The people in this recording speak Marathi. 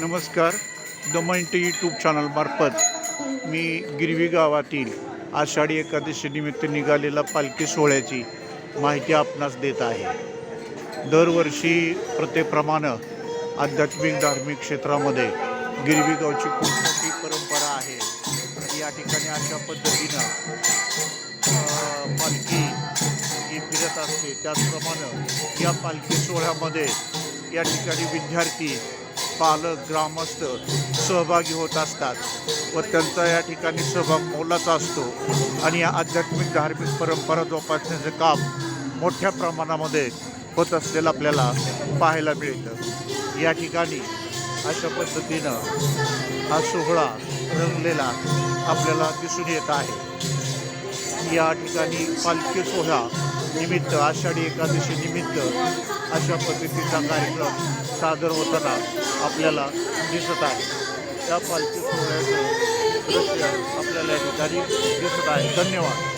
नमस्कार. दमयंती यूट्यूब चॅनलमार्फत मी गिरवी गावातील आषाढी एकादशीनिमित्त निघालेला पालखी सोहळ्याची माहिती आपणास देत आहे. दरवर्षी प्रथेप्रमाणे आध्यात्मिक धार्मिक क्षेत्रामध्ये गिरवी गावची खूप मोठी परंपरा आहे? या ठिकाणी अशा पद्धतीनं पालखी ही फिरत असते. त्याचप्रमाणे या पालखी सोहळ्यामध्ये या ठिकाणी विद्यार्थी पालक ग्रामस्थ सहभागी होत असतात. व त्यांचा या ठिकाणी सहभाग मोलाचा असतो. आणि या आध्यात्मिक धार्मिक परंपरा जोपासण्याचं काम मोठ्या प्रमाणामध्ये होत असलेलं आपल्याला पाहायला मिळतं. या ठिकाणी अशा पद्धतीनं हा सोहळा रंगलेला आपल्याला दिसून येत आहे. या ठिकाणी पालखी सोहळा निमित्त आषाढी एकादशी निमित्त अशा पद्धतीचा कार्यक्रम सादर होताना आपल्याला दिसत आहे. त्या पालखी सोहळ्याचं दृश्य आपल्याला या ठिकाणी दिसत आहे. धन्यवाद.